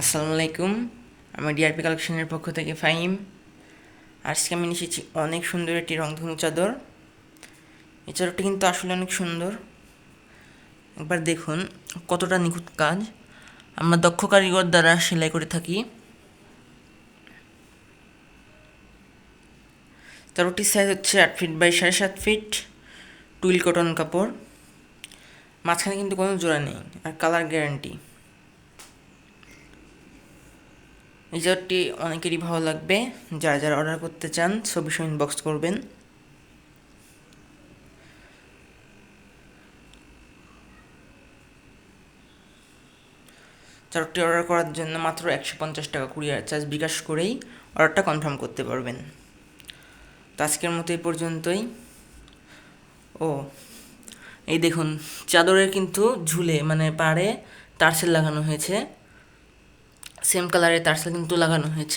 আসসালামু আলাইকুম আমি ডিআরপি কালেকশনের পক্ষ থেকে ফাহিম। আজকে আমি এসেছি অনেক সুন্দর একটি রংধনু চাদর। এই চাদরটি কিন্তু আসলে অনেক সুন্দর। একবার দেখুন কতটা নিখুঁত কাজ। আমরা দক্ষ কারিগর দ্বারা সেলাই করে থাকি। চাদরটির সাইজ হচ্ছে আট ফিট বাই সাড়ে সাত ফিট টুইল কটন কাপড়। মাঝখানে কিন্তু কোনো জোড়া নেই, আর কালার গ্যারান্টি এই অনেকেরই ভালো লাগবে। যারা যারা অর্ডার করতে চান ছবি সহ ইনবক্স করবেন। চারটি অর্ডার করার জন্য মাত্র একশো পঞ্চাশ টাকা কুরিয়ার চার্জ বিকাশ করেই অর্ডারটা কনফার্ম করতে পারবেন। তো আজকের মতো এই পর্যন্তই। ও, এই দেখুন, চাদরের কিন্তু ঝুলে মানে পাড়ে টার্সেল লাগানো হয়েছে। সেম কালারের তার সাথে কিন্তু লাগানো হয়েছে।